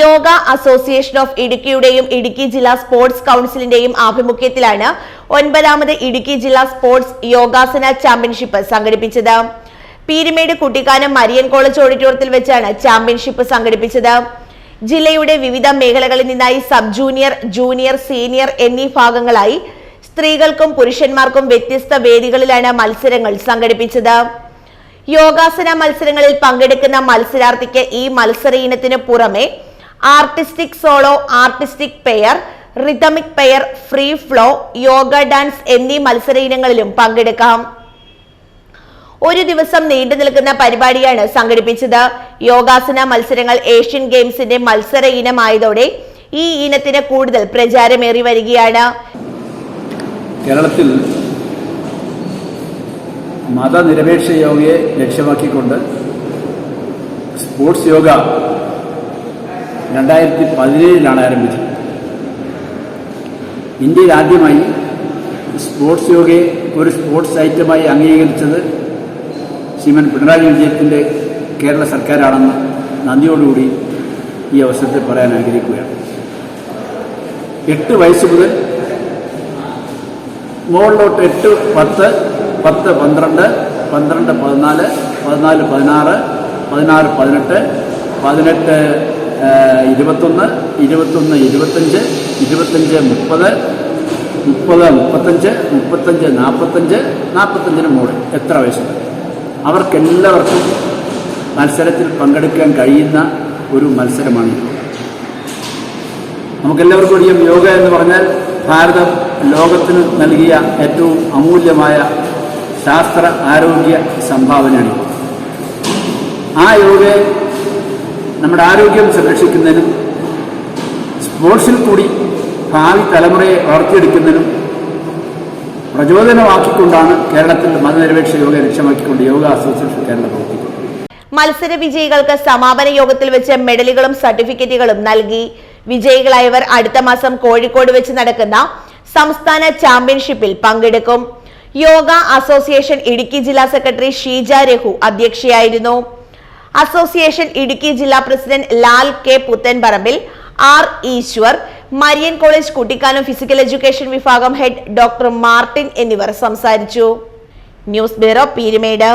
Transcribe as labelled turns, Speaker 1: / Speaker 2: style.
Speaker 1: Yoga association of ഇടുക്കിയുടെയും ഇടുക്കി ജില്ലാ sports കൗൺസിലിന്റെയും ആഭിമുഖ്യത്തിലാണ് ഒൻപതാമത് ഇടുക്കി ജില്ലാ സ്പോർട്സ് യോഗാസന ചാമ്പ്യൻഷിപ്പ് സംഘടിപ്പിച്ചത്. പീരുമേട് കുട്ടിക്കാനം മരിയൻ കോളേജ് ഓഡിറ്റോറിയത്തിൽ വെച്ചാണ് ചാമ്പ്യൻഷിപ്പ് സംഘടിപ്പിച്ചത്. ജില്ലയുടെ വിവിധ മേഖലകളിൽ നിന്നായി സബ് ജൂനിയർ ജൂനിയർ സീനിയർ എന്നീ ഭാഗങ്ങളായി സ്ത്രീകൾക്കും പുരുഷന്മാർക്കും വ്യത്യസ്ത വേദികളിലാണ് മത്സരങ്ങൾ സംഘടിപ്പിച്ചത്. യോഗാസന മത്സരങ്ങളിൽ പങ്കെടുക്കുന്ന മത്സരാർത്ഥിക്ക് ഈ മത്സര ഇനത്തിന് പുറമെ artistic solo artistic pair rhythmic pair free flow yoga dance എന്നീ മത്സര ഇനങ്ങളിലും പങ്കെടുക്കാം. ഒരു ദിവസം നീണ്ടു നിൽക്കുന്ന പരിപാടിയാണ് സംഘടിപ്പിച്ചത്. യോഗാസന മത്സരങ്ങൾ ഏഷ്യൻ ഗെയിംസിന്റെ മത്സര ഇനമായതോടെ ഈ ഇനത്തിന് കൂടുതൽ പ്രചാരമേറി വരികയാണ്.
Speaker 2: കേരളത്തിൽ മതനിരപേക്ഷ യോഗയെ ലക്ഷ്യമാക്കിക്കൊണ്ട് സ്പോർട്സ് യോഗ രണ്ടായിരത്തി പതിനേഴിലാണ് ആരംഭിച്ചത്. ഇന്ത്യയിൽ ആദ്യമായി സ്പോർട്സ് യോഗയെ ഒരു സ്പോർട്സ് ഐറ്റമായി അംഗീകരിച്ചത് ശ്രീമൻ പിണറായി വിജയത്തിന്റെ കേരള സർക്കാരാണെന്ന് നന്ദിയോടുകൂടി ഈ അവസരത്തിൽ പറയാൻ ആഗ്രഹിക്കുകയാണ്. എട്ട് വയസ്സ് മുതൽ മുകളിലോട്ട് എട്ട് പത്ത് പത്ത് പന്ത്രണ്ട് പന്ത്രണ്ട് പതിനാല് പതിനാല് പതിനാറ് പതിനാറ് പതിനെട്ട് പതിനെട്ട് ഇരുപത്തൊന്ന് ഇരുപത്തൊന്ന് ഇരുപത്തഞ്ച് ഇരുപത്തഞ്ച് മുപ്പത് മുപ്പത് മുപ്പത്തഞ്ച് മുപ്പത്തഞ്ച് നാൽപ്പത്തഞ്ച് നാൽപ്പത്തഞ്ചിന് മുകളിൽ. എത്ര വയസ്സുണ്ട് അവർക്കെല്ലാവർക്കും മത്സരത്തിൽ പങ്കെടുക്കാൻ കഴിയുന്ന ഒരു മത്സരമാണ്. നമുക്കെല്ലാവർക്കും അറിയാം യോഗ എന്ന് പറഞ്ഞാൽ ഭാരതം ലോകത്തിന് നൽകിയ ഏറ്റവും അമൂല്യമായ ശാസ്ത്ര ആരോഗ്യ സംഭാവനയാണ്. ആ യോഗയെ നമ്മുടെ ആരോഗ്യം സംരക്ഷിക്കുന്നതിനും സ്പോർട്സിൽ കൂടി ഭാവി തലമുറയെ വളർത്തിയെടുക്കുന്നതിനും പ്രചോദനമാക്കിക്കൊണ്ടാണ് കേരളത്തിൽ മതനിരപേക്ഷ യോഗ ലക്ഷ്യമാക്കിക്കൊണ്ട് യോഗ അസോസിയേഷൻ കേരള പ്രവർത്തിക്കുന്നത്.
Speaker 1: മത്സര വിജയികൾക്ക് സമാപന യോഗത്തിൽ വെച്ച് മെഡലുകളും സർട്ടിഫിക്കറ്റുകളും നൽകി. വിജയികളായവർ അടുത്ത മാസം കോഴിക്കോട് വെച്ച് നടക്കുന്ന സംസ്ഥാന ചാമ്പ്യൻഷിപ്പിൽ പങ്കെടുക്കും. യോഗ അസോസിയേഷൻ ഇടുക്കി ജില്ലാ സെക്രട്ടറി ഷീജ രഘു അധ്യക്ഷയായിരുന്നു. അസോസിയേഷൻ ഇടുക്കി ജില്ലാ president Lal K Puthanparambil R Eshwar Marian college Kuttikkanam physical education വിഭാഗം ഹെഡ് ഡോക്ടർ മാർട്ടിൻ എന്നിവർ സംസാരിച്ചു. News bureau Peermade.